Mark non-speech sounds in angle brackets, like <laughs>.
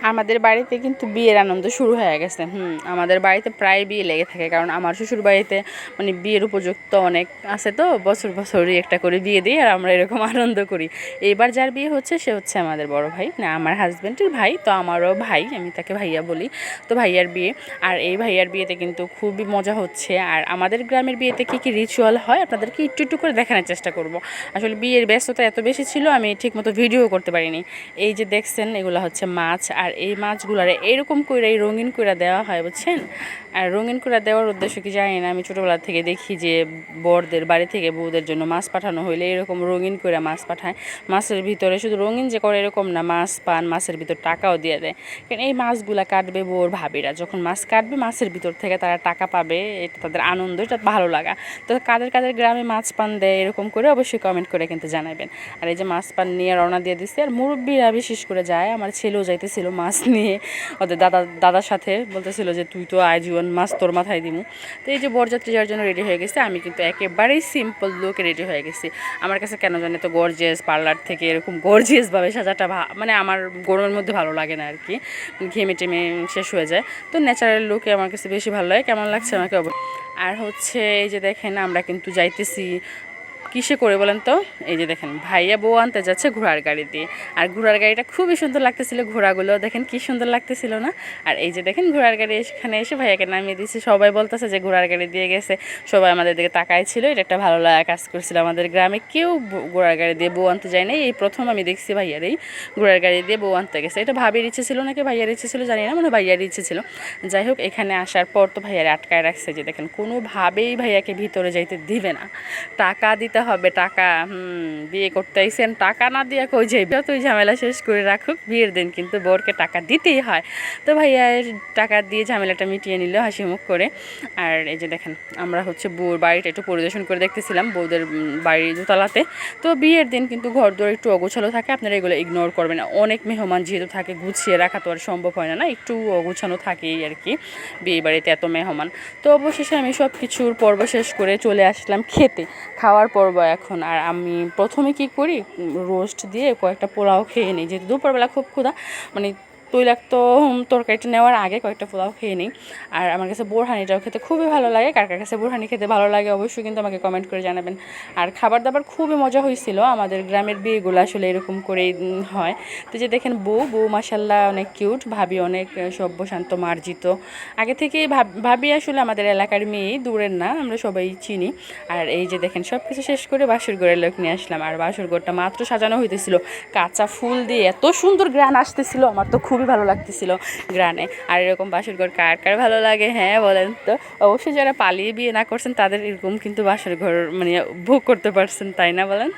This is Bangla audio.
আমাদের বাড়িতে কিন্তু বিয়ের আনন্দ শুরু হয়ে গেছে, হুম। আমাদের বাড়িতে প্রায় বিয়ে লেগে থাকে, কারণ আমার শ্বশুর বাড়িতে মানে বিয়ের উপযুক্ত অনেক আছে তো, বছর বছরই একটা করে বিয়ে দিই আর আমরা এরকম <laughs> আনন্দ করি। এবার যার বিয়ে হচ্ছে, সে হচ্ছে আমাদের বড় ভাই, না, আমার হাজব্যান্ডের ভাই, তো আমারও ভাই, আমি তাকে ভাইয়া বলি, তো ভাইয়ার বিয়ে। আর এই ভাইয়ার বিয়েতে কিন্তু খুবই মজা হচ্ছে। আর আমাদের গ্রামের বিয়েতে কী কী রিচুয়াল হয়, আপনাদেরকে একটু একটু করে দেখানোর চেষ্টা করব। আসলে বিয়ের ব্যস্ততা এত বেশি ছিল, আমি ঠিকমতো ভিডিও করতে পারিনি। এই যে দেখছেন, এগুলো হচ্ছে মাছ। আর এই মাছগুলারে এরকম করে এই রঙিন করে দেওয়া হয়, বুঝছেন? আর রঙিন করে দেওয়ার উদ্দেশ্য কি জানি না, আমি ছোটোবেলা থেকে দেখি যে বরদের বাড়ি থেকে বউদের জন্য মাছ পাঠানো হইলে এরকম রঙিন করে মাছ পাঠায়। মাছের ভিতরে শুধু রঙিন যে করে এরকম না, মাছ পান, মাছের ভিতর টাকাও দিয়ে দেয়। কারণ এই মাছগুলা কাটবে বউর ভাবিরা, যখন মাছ কাটবে মাছের ভিতর থেকে তারা টাকা পাবে, এটা তাদের আনন্দ, এটা ভালো লাগা। তো কাদের কাদের গ্রামে মাছ পান দেয় এরকম করে অবশ্যই কমেন্ট করে কিন্তু জানাবেন আর এই যে মাছ পান নিয়ে রওনা দিয়ে দিচ্ছে আর মুরব্বীরা বিশেষ করে যায়, আমার ছেলেও যাইতেছিল মাছ নিয়ে ওদের দাদা, দাদার সাথে বলতেছিল যে তুই তো আয় জীবন মাছ তোর মাথায় দিমু। তো এই যে বরযাত্রী যাওয়ার জন্য রেডি হয়ে গেছে, আমি কিন্তু একেবারেই সিম্পল লুকে রেডি হয়ে গেছি। আমার কাছে কেন জানে তো গর্জিয়াস পার্লার থেকে এরকম গর্জিয়াসভাবে সাজাটা ভা- মানে আমার গরমের মধ্যে ভালো লাগে না আর কি ঘেমে টেমে শেষ হয়ে যায়। তো ন্যাচারাল লুকে আমার কাছে বেশি ভালো লাগে, কেমন লাগছে আমাকে আর হচ্ছে এই যে দেখেন আমরা কিন্তু যাইতেছি কিসে করে বলেন তো? এই যে দেখেন, ভাইয়া বউ আনতে যাচ্ছে ঘোড়ার গাড়ি দিয়ে। আর ঘোড়ার গাড়িটা খুবই সুন্দর লাগতেছিল ঘোড়াগুলো, দেখেন কি সুন্দর লাগতেছিল না? আর এই যে দেখেন ঘোড়ার গাড়ি এখানে এসে ভাইয়াকে নামিয়ে দিয়েছে। সবাই বলতেছে যে ঘোড়ার গাড়ি দিয়ে গেছে। সবাই আমাদের দিকে তাকায় ছিল, এটা একটা ভালো লাগা কাজ করছিল আমাদের গ্রামে। কেউ ঘোড়ার গাড়ি দিয়ে বউ আনতে যায় না এই প্রথম আমি দেখছি ভাইয়ার এই ঘোড়ার গাড়ি দিয়ে বউ আনতে গেছে। এটা ভাবির ইচ্ছে ছিল নাকি ভাইয়ার ইচ্ছে ছিল জানি না মানে ভাইয়ার ইচ্ছে ছিল। যাই হোক, এখানে আসার পর তো ভাইয়ার আটকায় রাখছে যে দেখেন, কোনোভাবেই ভাইয়াকে ভিতরে যাইতে দিবে না। টাকা দিতে হবে টাকা। হুম, বিয়ে করতে আইসেন টাকা না দিয়ে কই যাইবে? তুই ঝামেলা শেষ করে রাখুক, বিয়ের দিন কিন্তু বরকে টাকা দিতেই হয়। তো ভাইয়া টাকা দিয়ে ঝামেলাটা মিটিয়ে নিল হাসি মুখ করে। আর এই যে দেখেন, আমরা হচ্ছে বউর বাড়িটা একটু পরিদর্শন করে দেখতেছিলাম, বউদের বাড়ির দোতলাতে। তো বিয়ের দিন কিন্তু ঘর দোর একটু অগোছালো থাকে, আপনারা এগুলো ইগনোর করবেন অনেক মেহমান যেহেতু থাকে, গুছিয়ে রাখা তো আর সম্ভব হয় না না? একটু অগোছানো থাকেই আর কি বিয়ে বাড়িতে এত মেহমান। তো অবশেষে আমি সব কিছুর পর্ব শেষ করে চলে আসলাম খেতে। খাওয়ার পর্ব এখন? আর আমি প্রথমে কি করি? রোস্ট দিয়ে কয়েকটা পোলাও খেয়ে নিই। যেহেতু দুপুরবেলা খুব ক্ষুধা মানে তৈলাক্ত তরকারিটা নেওয়ার আগে কয়েকটা পোলাও খেয়ে নিই। আর আমার কাছে বোরহানিটাও খেতে খুবই ভালো লাগে। কার কার কাছে বোরহানি খেতে ভালো লাগে অবশ্যই কিন্তু আমাকে কমেন্ট করে জানাবেন। আর খাবার দাবার খুবই মজা হয়েছিল আমাদের গ্রামের বিয়েগুলো আসলে এরকম করেই হয়। তো যে দেখেন বউ বউ মাসাল্লাহ অনেক কিউট ভাবি অনেক সভ্যশান্ত মার্জিত। আগে থেকেই ভাব- আসলে আমাদের এলাকার মেয়ে দূরের না, আমরা সবাই চিনি। আর এই যে দেখেন সব কিছু শেষ করে বাসর ঘরের লোক নিয়ে আসলাম। আর বাসর ঘরটা মাত্র সাজানো হইতেছিল। কাঁচা ফুল দিয়ে এত সুন্দর গ্রান আসতেছিল, আমার তো খুবই ভালো লাগতেছিল গ্রানে। আর এরকম বাসর ঘর কার কার ভালো লাগে হ্যাঁ বলেন তো? অবশ্যই যারা পালিয়ে বিয়ে না করছেন, তাদের এরকম কিন্তু বাসর ঘর মানে ভোগ করতে পারছেন, তাই না বলেন?